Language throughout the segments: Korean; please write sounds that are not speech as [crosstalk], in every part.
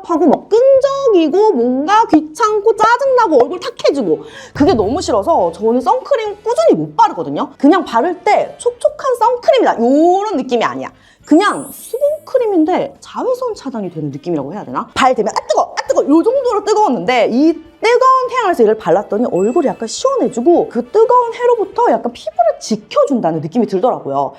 답답하고 막 끈적이고 뭔가 귀찮고 짜증나고 얼굴 탁해지고 그게 너무 싫어서 저는 선크림 꾸준히 못 바르거든요. 그냥 바를 때 촉촉한 선크림이다. 요런 느낌이 아니야. 그냥 수분크림인데 자외선 차단이 되는 느낌이라고 해야 되나? 발 대면 아 뜨거, 아 뜨거 요 정도로 뜨거웠는데 이 뜨거운 태양에서 이를 발랐더니 얼굴이 약간 시원해지고 그 뜨거운 해로부터 약간 피부를 지켜준다는 느낌이 들더라고요.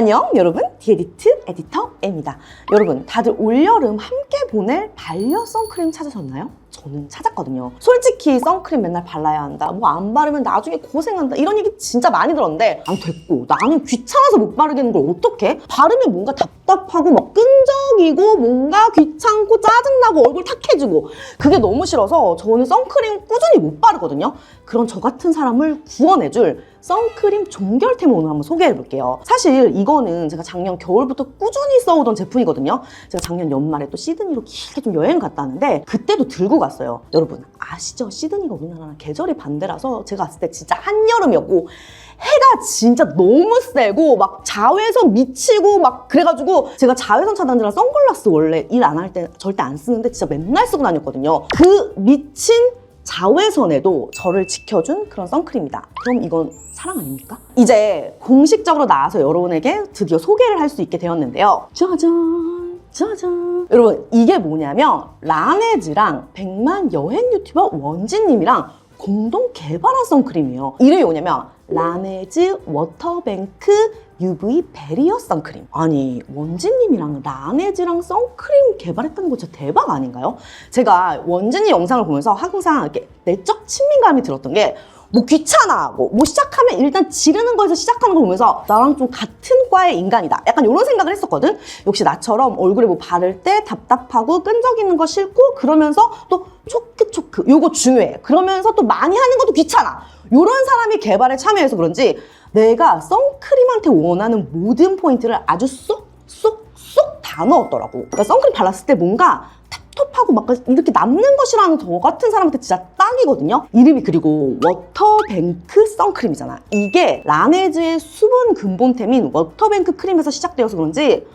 안녕 여러분. 디에디트 에디터 M입니다. 여러분 다들 올여름 함께 보낼 반려 선크림 찾으셨나요? 저는 찾았거든요. 솔직히 선크림 맨날 발라야 한다 뭐 안 바르면 나중에 고생한다 이런 얘기 진짜 많이 들었는데 안 됐고 나는 귀찮아서 못 바르겠는 걸 어떡해? 바르면 뭔가 답답하고 막 끈적이고 뭔가 귀찮고 짜증나고 얼굴 탁해지고. 그게 너무 싫어서 저는 선크림 꾸준히 못 바르거든요. 그런 저 같은 사람을 구원해줄 선크림 종결템을 오늘 한번 소개해 볼게요. 사실 이거는 제가 작년 겨울부터 꾸준히 써오던 제품이거든요. 제가 작년 연말에 또 시드니로 길게 좀 여행 갔다 왔는데 그때도 들고 갔어요. 여러분 아시죠? 시드니가 우리나라랑 계절이 반대라서 제가 갔을 때 진짜 한여름이었고 해가 진짜 너무 세고 막 자외선 미치고 막 그래가지고 제가 자외선 차단제랑 선글라스 원래 일 안 할 때 절대 안 쓰는데 진짜 맨날 쓰고 다녔거든요. 그 미친 자외선에도 저를 지켜준 그런 선크림이다. 그럼 이건 사랑 아닙니까? 이제 공식적으로 나와서 여러분에게 드디어 소개를 할 수 있게 되었는데요. 짜잔. 짜잔. 여러분, 이게 뭐냐면, 라네즈랑 백만 여행 유튜버 원진님이랑 공동 개발한 선크림이에요. 이름이 뭐냐면, 라네즈 워터뱅크 UV 베리어 선크림. 아니, 원진님이랑 라네즈랑 선크림 개발했다는 거 진짜 대박 아닌가요? 제가 원진님 영상을 보면서 항상 이렇게 내적 친밀감이 들었던 게 뭐 귀찮아, 뭐, 뭐 시작하면 일단 지르는 거에서 시작하는 거 보면서 나랑 좀 같은 과의 인간이다. 약간 이런 생각을 했었거든. 역시 나처럼 얼굴에 뭐 바를 때 답답하고 끈적이는 거 싫고 그러면서 또 초크초크 요거 중요해. 그러면서 또 많이 하는 것도 귀찮아. 요런 사람이 개발에 참여해서 그런지 내가 선크림한테 원하는 모든 포인트를 아주 쏙 쏙 쏙 다 넣었더라고. 그러니까 선크림 발랐을 때 뭔가 탑톱하고 막 이렇게 남는 것이라는 저 같은 사람한테 진짜 딱이거든요. 이름이 그리고 워터뱅크 선크림이잖아. 이게 라네즈의 수분 근본템인 워터뱅크 크림에서 시작되어서 그런지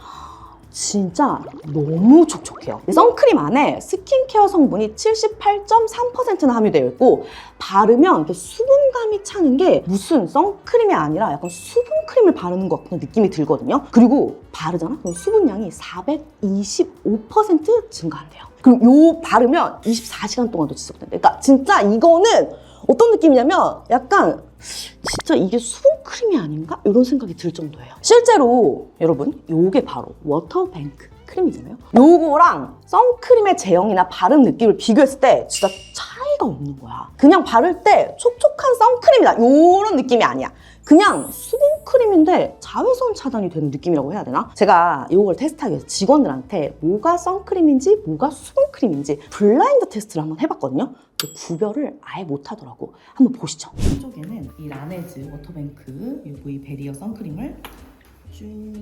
진짜 너무 촉촉해요. 이 선크림 안에 스킨케어 성분이 78.3%나 함유되어 있고 바르면 이렇게 수분감이 차는 게 무슨 선크림이 아니라 약간 수분크림을 바르는 것 같은 느낌이 들거든요. 그리고 바르잖아? 그럼 수분량이 425% 증가한대요. 그리고 요 바르면 24시간 동안도 지속된대. 그러니까 진짜 이거는 어떤 느낌이냐면 약간 진짜 이게 수분크림이 아닌가? 이런 생각이 들 정도예요. 실제로 여러분 요게 바로 워터뱅크 크림이잖아요. 요거랑 선크림의 제형이나 바름 느낌을 비교했을 때 진짜 차이가 없는 거야. 그냥 바를 때 촉촉한 선크림이다. 요런 느낌이 아니야. 그냥 수분크림인데 자외선 차단이 되는 느낌이라고 해야 되나? 제가 이걸 테스트하기 위해서 직원들한테 뭐가 선크림인지 뭐가 수분크림인지 블라인드 테스트를 한번 해봤거든요. 그 구별을 아예 못하더라고. 한번 보시죠. 한쪽에는 이 라네즈 워터뱅크 UV 베리어 선크림을 쭉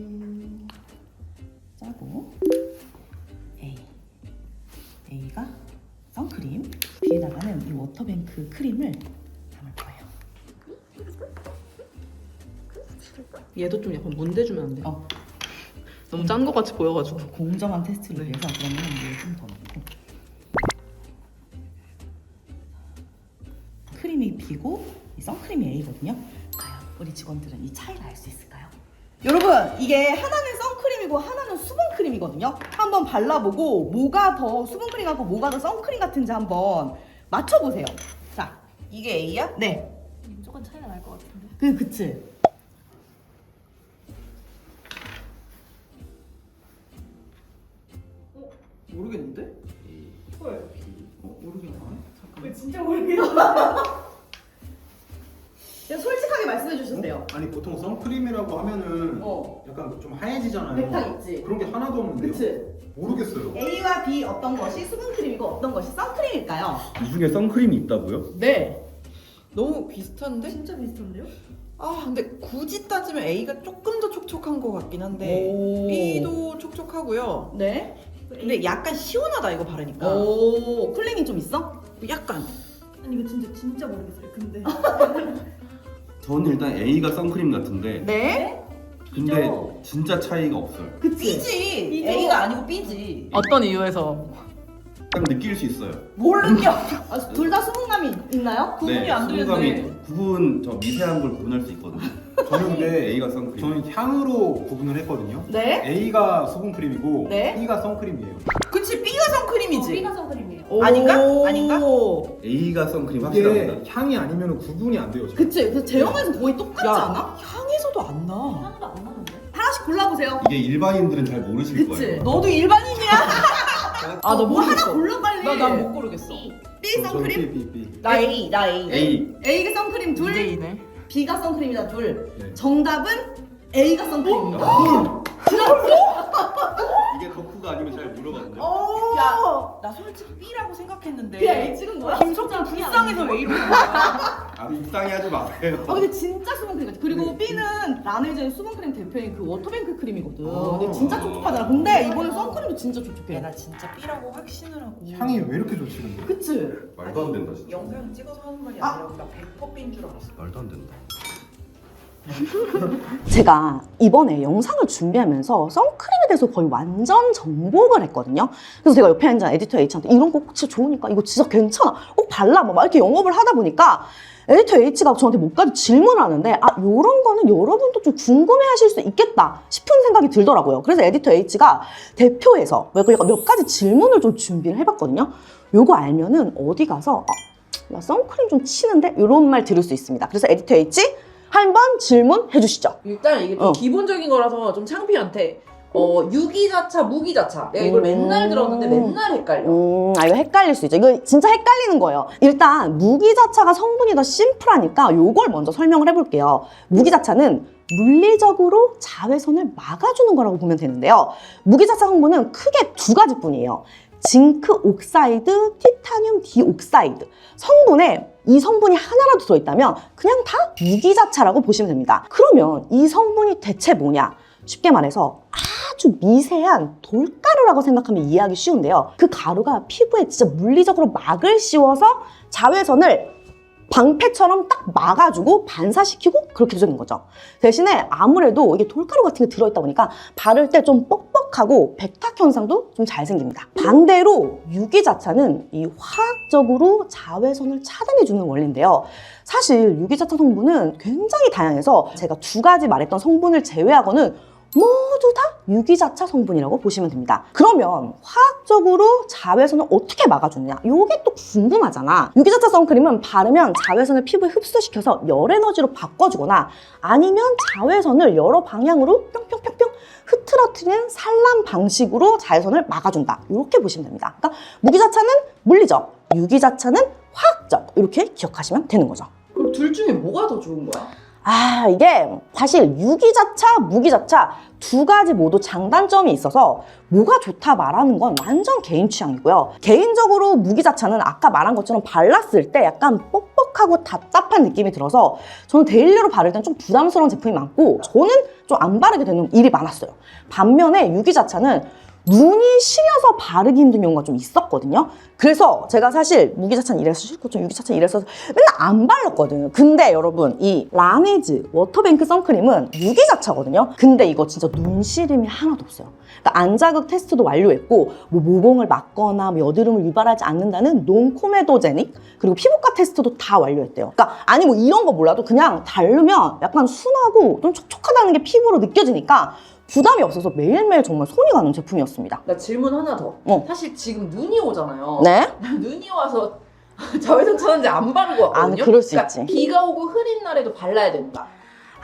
짜고 A A가 선크림 뒤에다가는 이 워터뱅크 크림을 담을 거예요. 얘도 좀 약간 문대주면 안 돼? 어. 너무 짠거 같이 보여가지고. 공정한 테스트를 네. 위해서 그러면 이걸 좀더 넣고 이 선크림이 A거든요. 과연 우리 직원들은 이 차이를 알 수 있을까요? 여러분 이게 하나는 선크림이고 하나는 수분크림이거든요 한번 발라보고 뭐가 더 수분크림 같고 뭐가 더 선크림 같은지 한번 맞춰보세요 자 이게 A야? 네 무조건 차이가 날 것 같은데. 그, 그치 모르겠는데? 헐. 어, 모르겠네. 잠깐만. 진짜 모르겠어 [laughs] 그냥 솔직하게 말씀해 주셨어요 아니 보통 선크림이라고 하면은 어 약간 좀 하얘지잖아요. 백탁 있지 그런 게 하나도 없는데요. 그치 모르겠어요. A와 B 어떤 것이 수분크림이고 어떤 것이 선크림일까요? 이 중에 선크림이 있다고요? 네 너무 비슷한데? 진짜 비슷한데요? 아 근데 굳이 따지면 A가 조금 더 촉촉한 것 같긴 한데 오. B도 촉촉하고요. 네 근데 약간 시원하다 이거 바르니까. 오, 쿨링이 좀 있어? 약간. 아니 이거 진짜 진짜 모르겠어요. 근데 [laughs] 저는 일단 A가 선크림 같은데 네. 근데 진짜 차이가 없어요. B지. A가 아니고 B지. 어떤 이유에서? 딱 느낄 수 있어요. 뭘 느껴? [laughs] 아, 둘다 수분감이 있나요? 구분이 안 수분감이 되는데. 구분 저 미세한 걸 구분할 수 있거든요. 저는 근데 A가 선크림. 저는 향으로 구분을 했거든요. 네. A가 수분 크림이고 네. B가 선크림이에요. 그치 B가 선크림이지. B가 선크림이에요. 아닌가? 아닌가? A가 선크림 이게 확실합니다. 향이 아니면 구분이 안 돼요. 지금. 그치. 그 제형에서 거의 똑같지 야. 않아? 향에서도 안 나. 하나도 안 나는데? 하나씩 골라보세요. 이게 일반인들은 잘 모르실 그치. 거예요. 너도 일반인이야. 아, 너뭐 하나 모르겠어. 골라 빨리. 나 난 못 고르겠어. B. B 저- 저는 선크림. B, B, B. 나 A, 나 A. A. A가 선크림 둘. B가 선크림이다 둘. 네. 정답은 A가 선크림입니다. 이게 덕후가 아니면 잘 모르거든요. 야, 나 솔직히 B라고 생각했는데. B A 찍은 거야? 김석준 불쌍해서 왜 이러는 거야? 아 불쌍해하지 마세요. 아 근데 진짜 수분크림 같아. 그리고 B는 라네즈의 수분크림 대표인 그 워터뱅크 크림이거든. 근데 진짜 촉촉하잖아. 근데 이번엔 선크림도 진짜 촉촉해. 야, 나 진짜 B라고 확신을 하고. 향이 왜 이렇게 좋지 근데? 그치? 말도 안 된다 진짜. 영상 찍어서 하는 말이 아. 아니라 나 100% B인 줄 알았어. 말도 안 된다. [laughs] 제가 이번에 영상을 준비하면서 선크림에 대해서 거의 완전 정복을 했거든요. 그래서 제가 옆에 앉은 에디터 H한테 이런 거 진짜 좋으니까 이거 진짜 괜찮아. 꼭 발라. 뭐막 이렇게 영업을 하다 보니까 에디터 H가 저한테 몇 가지 질문을 하는데 아 요런 거는 여러분도 좀 궁금해 하실 수 있겠다 싶은 생각이 들더라고요. 그래서 에디터 H가 대표해서 몇, 몇 가지 질문을 좀 준비를 해봤거든요. 요거 알면은 어디 가서 아, 나 선크림 좀 치는데 이런 말 들을 수 있습니다. 그래서 에디터 H 한번 질문해 주시죠. 일단 이게 좀 어. 기본적인 거라서 좀 창피한데 어 유기자차 무기자차 내가 이걸 음. 맨날 들었는데 맨날 헷갈려 음, 아, 이거 헷갈릴 수 있죠. 이거 진짜 헷갈리는 거예요. 일단, 무기자차가 성분이 더 심플하니까 요걸 먼저 설명을 해볼게요. 무기자차는 물리적으로 자외선을 막아주는 거라고 보면 되는데요. 무기자차 성분은 크게 두 가지뿐이에요. 징크 옥사이드, 티타늄 디옥사이드. 성분에 이 성분이 하나라도 들어있다면 그냥 다 무기자차라고 보시면 됩니다. 그러면 이 성분이 대체 뭐냐? 쉽게 말해서 아주 미세한 돌가루라고 생각하면 이해하기 쉬운데요. 그 가루가 피부에 진짜 물리적으로 막을 씌워서 자외선을 방패처럼 딱 막아주고 반사시키고 그렇게 해주는 거죠. 대신에 아무래도 이게 돌가루 같은 게 들어있다 보니까 바를 때 좀 뻑뻑하고 백탁 현상도 좀 잘 생깁니다. 반대로 유기 자차는 이 화학적으로 자외선을 차단해주는 원리인데요. 사실 유기자차 성분은 굉장히 다양해서 제가 두 가지 말했던 성분을 제외하고는 모두 다 유기자차 성분이라고 보시면 됩니다. 그러면 화학적으로 자외선을 어떻게 막아주느냐? 이게 또 궁금하잖아. 유기자차 선크림은 바르면 자외선을 피부에 흡수시켜서 열 에너지로 바꿔주거나 아니면 자외선을 여러 방향으로 뿅뿅뿅뿅 흐트러트리는 산란 방식으로 자외선을 막아준다. 이렇게 보시면 됩니다. 그러니까 무기자차는 물리적, 유기자차는 화학적 이렇게 기억하시면 되는 거죠. 그럼 둘 중에 뭐가 더 좋은 거야? 아, 이게 사실 유기자차, 무기자차 두 가지 모두 장단점이 있어서 뭐가 좋다 말하는 건 완전 개인 취향이고요. 개인적으로 무기자차는 아까 말한 것처럼 발랐을 때 약간 뻑뻑하고 답답한 느낌이 들어서 저는 데일리로 바를 땐 좀 부담스러운 제품이 많고 저는 좀 안 바르게 되는 일이 많았어요. 반면에 유기자차는 눈이 시려서 바르기 힘든 경우가 좀 있었거든요. 그래서 제가 사실 무기자차는 이래서 싫고 좀 유기자차는 이래서 맨날 안 발랐거든요. 근데 여러분 이 라네즈 워터뱅크 선크림은 유기자차거든요. 근데 이거 진짜 눈 시림이 하나도 없어요. 그러니까 안자극 테스트도 완료했고 뭐 모공을 막거나 뭐 여드름을 유발하지 않는다는 논코메도제닉 그리고 피부과 테스트도 다 완료했대요. 그러니까 아니 뭐 이런 거 몰라도 그냥 바르면 약간 순하고 좀 촉촉하다는 게 피부로 느껴지니까 부담이 없어서 매일매일 정말 손이 가는 제품이었습니다. 나 질문 하나 더 어. 사실 지금 눈이 오잖아요 네? [laughs] 눈이 와서 [laughs] 자외선 차단제 안 바르고 왔거든요 아, 그럴 수 그러니까 있지. 비가 오고 흐린 날에도 발라야 된다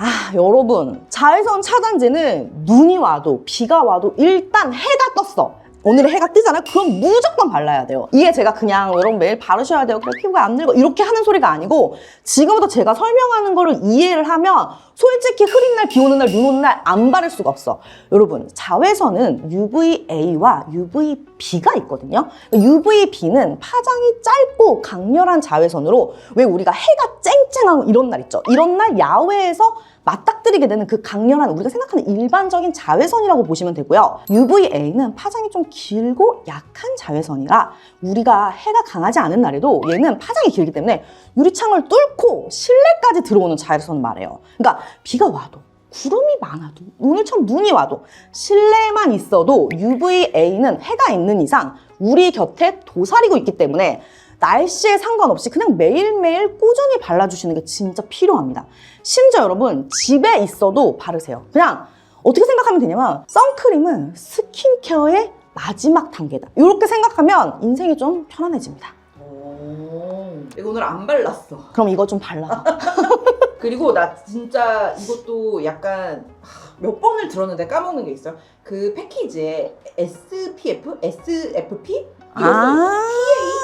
아, 여러분. 자외선 차단제는 눈이 와도 비가 와도 일단 해가 떴어. 오늘의 해가 뜨잖아요? 그럼 무조건 발라야 돼요. 이게 제가 그냥 여러분 매일 바르셔야 돼요. 그래 피부가 안 늙어. 이렇게 하는 소리가 아니고 지금부터 제가 설명하는 거를 이해를 하면 솔직히 흐린 날, 비 오는 날, 눈 오는 날 안 바를 수가 없어. 여러분, 자외선은 UVA와 UVB가 있거든요. UVB는 파장이 짧고 강렬한 자외선으로 왜 우리가 해가 쨍 쨍하고 이런 날 있죠. 이런 날 야외에서 맞닥뜨리게 되는 그 강렬한 우리가 생각하는 일반적인 자외선이라고 보시면 되고요. UVA는 파장이 좀 길고 약한 자외선이라 우리가 해가 강하지 않은 날에도 얘는 파장이 길기 때문에 유리창을 뚫고 실내까지 들어오는 자외선을 말해요. 그러니까 비가 와도 구름이 많아도 오늘처럼 눈이 와도 실내에만 있어도 UVA는 해가 있는 이상 우리 곁에 도사리고 있기 때문에 날씨에 상관없이 그냥 매일매일 꾸준히 발라주시는 게 진짜 필요합니다. 심지어 여러분 집에 있어도 바르세요. 그냥 어떻게 생각하면 되냐면 선크림은 스킨케어의 마지막 단계다. 이렇게 생각하면 인생이 좀 편안해집니다. 오, 이거 오늘 안 발랐어. 그럼 이거 좀 발라. [laughs] 그리고 나 진짜 이것도 약간 하, 몇 번을 들었는데 까먹는 게 있어요. 그 패키지에 SPF, SFP 아,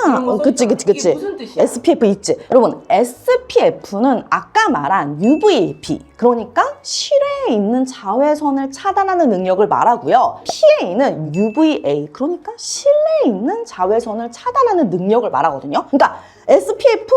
이런 거 어, 써 그치. 그치, 그치. 이게 무슨 뜻이야? SPF 있지. 여러분, SPF는 아까 말한 UVP, 그러니까 실외에 있는 자외선을 차단하는 능력을 말하고요. PA는 UVA, 그러니까 실내에 있는 자외선을 차단하는 능력을 말하거든요. 그러니까 SPF,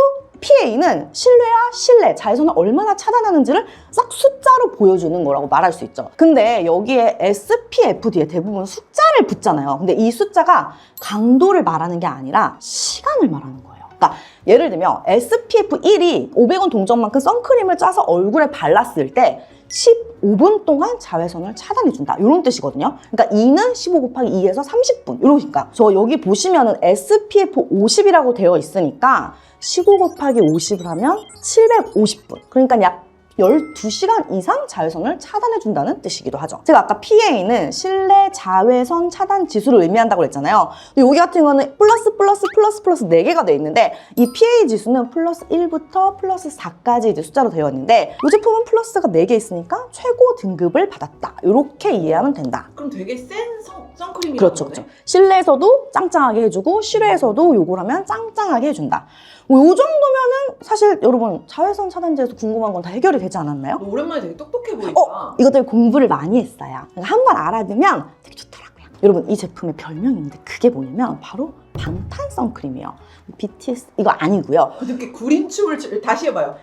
PA는 실내와 실내, 자외선을 얼마나 차단하는지를 싹 숫자로 보여주는 거라고 말할 수 있죠. 근데 여기에 SPF 뒤에 대부분 숫자를 붙잖아요. 근데 이 숫자가 강도를 말하는 게 아니라 시간을 말하는 거예요. 그러니까 예를 들면 SPF 1이 500원 동전만큼 선크림을 짜서 얼굴에 발랐을 때 15분 동안 자외선을 차단해준다. 이런 뜻이거든요. 그러니까 2는 15 곱하기 2에서 30분. 이러니까 저 여기 보시면은 SPF 50이라고 되어 있으니까 15 곱하기 50을 하면 750분. 그러니까 약 12시간 이상 자외선을 차단해준다는 뜻이기도 하죠. 제가 아까 PA는 실내 자외선 차단 지수를 의미한다고 그랬잖아요. 근데 여기 같은 거는 플러스 플러스 플러스 플러스 4개가 돼 있는데 이 PA 지수는 플러스 1부터 플러스 4까지 이제 숫자로 되어 있는데 이 제품은 플러스가 4개 있으니까 최고 등급을 받았다. 이렇게 이해하면 된다. 그럼 되게 센 선, 선크림이 그렇죠, 그렇죠. 실내에서도 짱짱하게 해주고 실외에서도 요걸 하면 짱짱하게 해준다. 뭐요 정도면은 사실 여러분 자외선 차단제에서 궁금한 건 다 해결이 되지 않았나요? 너 오랜만에 되게 똑똑해 보인다. 어, 이것 때문에 공부를 많이 했어요. 한 번 알아두면 되게 좋더라고요. 여러분, 이 제품의 별명이 있는데 그게 뭐냐면 바로 방탄 선크림이에요. BTS 이거 아니고요. 그렇게 구린춤을 추- 다시 해봐요.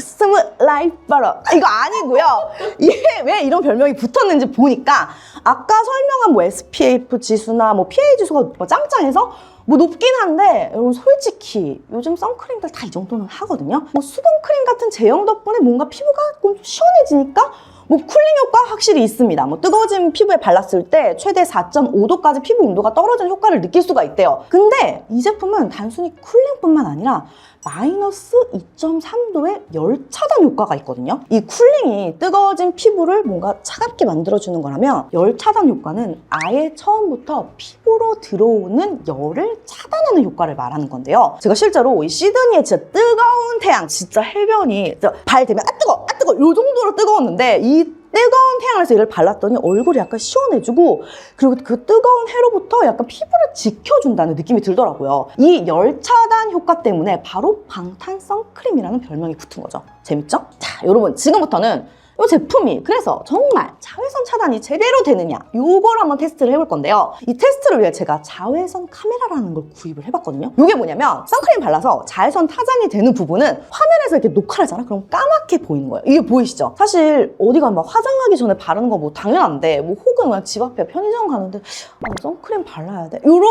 스무 라이프 바로 이거 아니고요. [laughs] 이게 왜 이런 별명이 붙었는지 보니까 아까 설명한 뭐 SPF 지수나 뭐 PA 지수가 뭐 짱짱해서 뭐 높긴 한데 여러분 솔직히 요즘 선크림들 다 이 정도는 하거든요. 뭐 수분 크림 같은 제형 덕분에 뭔가 피부가 좀 시원해지니까 뭐 쿨링 효과 확실히 있습니다. 뭐 뜨거워진 피부에 발랐을 때 최대 4.5도까지 피부 온도가 떨어지는 효과를 느낄 수가 있대요. 근데 이 제품은 단순히 쿨링뿐만 아니라 마이너스 2.3도의 열 차단 효과가 있거든요. 이 쿨링이 뜨거워진 피부를 뭔가 차갑게 만들어주는 거라면 열 차단 효과는 아예 처음부터 피부로 들어오는 열을 차단하는 효과를 말하는 건데요. 제가 실제로 이 시드니의 진짜 뜨거운 태양, 진짜 해변이 발 대면 아 뜨거, 아 요 정도로 뜨거웠는데 이 뜨거운 태양에서 이를 발랐더니 얼굴이 약간 시원해지고 그리고 그 뜨거운 해로부터 약간 피부를 지켜준다는 느낌이 들더라고요. 이 열차단 효과 때문에 바로 방탄 선크림이라는 별명이 붙은 거죠. 재밌죠? 자, 여러분 지금부터는 이 제품이 그래서 정말 자외선 차단이 제대로 되느냐 요걸 한번 테스트를 해볼 건데요. 이 테스트를 위해 제가 자외선 카메라라는 걸 구입을 해봤거든요. 이게 뭐냐면 선크림 발라서 자외선 타장이 되는 부분은 화면에서 이렇게 녹화를 하잖아? 그럼 까맣게 보이는 거예요. 이게 보이시죠? 사실 어디 가면 막 화장하기 전에 바르는 거뭐 당연한데 뭐 혹은 그냥 집 앞에 편의점 가는데 아, 선크림 발라야 돼? 이럴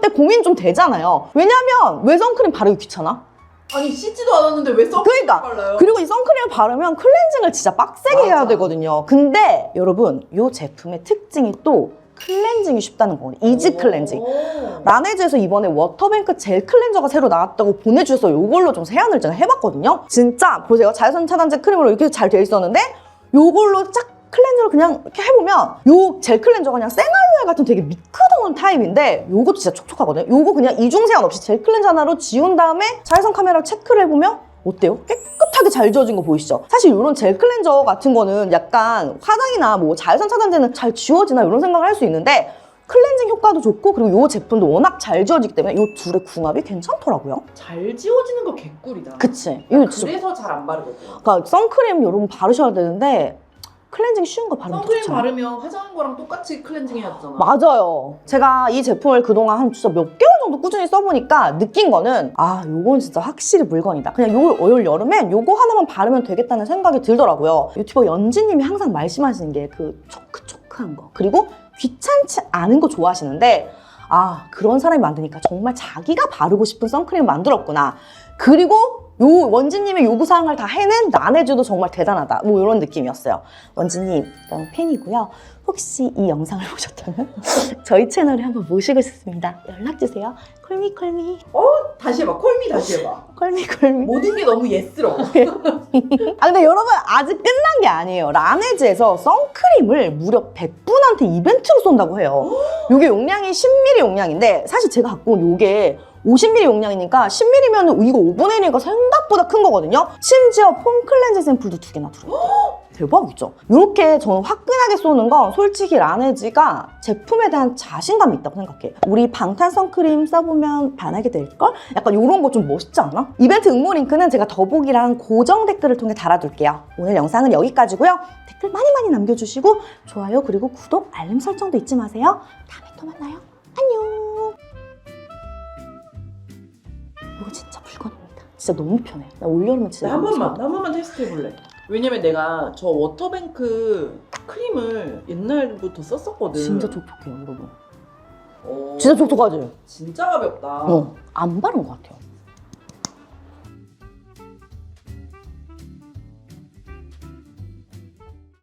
때 고민 좀 되잖아요. 왜냐면 왜 선크림 바르기 귀찮아? 아니 씻지도 않았는데 왜 선크림 그러니까 발라요? 그리고 이 선크림을 바르면 클렌징을 진짜 빡세게 해야 맞아. 되거든요. 근데 여러분 이 제품의 특징이 또 클렌징이 쉽다는 거거든요. 이지 클렌징. 오. 라네즈에서 이번에 워터뱅크 젤 클렌저가 새로 나왔다고 보내주셔서 이걸로 좀 세안을 제가 해봤거든요. 진짜 보세요. 자외선 차단제 크림으로 이렇게 잘 되어 있었는데 요걸로 쫙 클렌저를 그냥 이렇게 해보면 요젤 클렌저가 그냥 생알로에 같은 되게 미끄덩한 타입인데 요것도 진짜 촉촉하거든요. 요거 그냥 이중 세안 없이 젤 클렌저 하나로 지운 다음에 자외선 카메라 체크를 해보면 어때요? 깨끗하게 잘 지워진 거 보이시죠? 사실 이런 젤 클렌저 같은 거는 약간 화장이나 뭐 자외선 차단제는 잘 지워지나 이런 생각을 할 수 있는데 클렌징 효과도 좋고 그리고 이 제품도 워낙 잘 지워지기 때문에 이 둘의 궁합이 괜찮더라고요. 잘 지워지는 거 개꿀이다. 그치? 이거 진짜 그래서 잘 안 바르거든. 그러니까 선크림 여러분 바르셔야 되는데 클렌징 쉬운 거 바르면 선크림. 바르면 화장한 거랑 똑같이 클렌징 해야 되잖아. 맞아요. 제가 이 제품을 그동안 한 진짜 몇 개월 정도 꾸준히 써보니까 느낀 거는 아 요건 진짜 확실히 물건이다. 그냥 요걸 올 여름엔 요거 하나만 바르면 되겠다는 생각이 들더라고요. 유튜버 연지님이 항상 말씀하시는 게 그 초크초크한 거 그리고 귀찮지 않은 거 좋아하시는데 아 그런 사람이 만드니까 정말 자기가 바르고 싶은 선크림을 만들었구나. 그리고 요 원지님의 요구사항을 다 해낸 나네즈도 정말 대단하다. 뭐 이런 느낌이었어요. 원지님 너무 팬이고요. 혹시 이 영상을 [laughs] 보셨다면 [laughs] 저희 채널에 한번 모시고 싶습니다. 연락주세요. 콜미 콜미 다시 해봐. 콜미 다시 해봐. 콜미 콜미 모든 게 너무 예스러워. [laughs] 아 근데 여러분 아직 끝난 게 아니에요. 라네즈에서 선크림을 무려 100분한테 이벤트로 쏜다고 해요. 이게 용량이 10ml 용량인데 사실 제가 갖고 온 요게 50ml 용량이니까 10ml면 이거 5분의 1이니까 생각보다 큰 거거든요. 심지어 폼 클렌즈 샘플도 두 개나 들어있어요. [gasps] 대박이죠? 이렇게 저는 화끈하게 쏘는 건 솔직히 라네즈가 제품에 대한 자신감이 있다고 생각해. 우리 방탄 선크림 써보면 반하게 될걸? 약간 이런 거 좀 멋있지 않아? 이벤트 응모 링크는 제가 더보기랑 고정 댓글을 통해 달아둘게요. 오늘 영상은 여기까지고요. 댓글 많이 많이 남겨주시고 좋아요 그리고 구독, 알림 설정도 잊지 마세요. 다음에 또 만나요. 안녕. 이거 진짜 물건입니다. 진짜 너무 편해. 나 올여름에 진짜 나한 번만, 나한 번만 테스트 해볼래. 왜냐면 내가 저 워터뱅크 크림을 옛날부터 썼었거든. 진짜 촉촉해요, 여러분. 어, 진짜 촉촉하지? 진짜 가볍다. 어, 안 바른 것 같아요.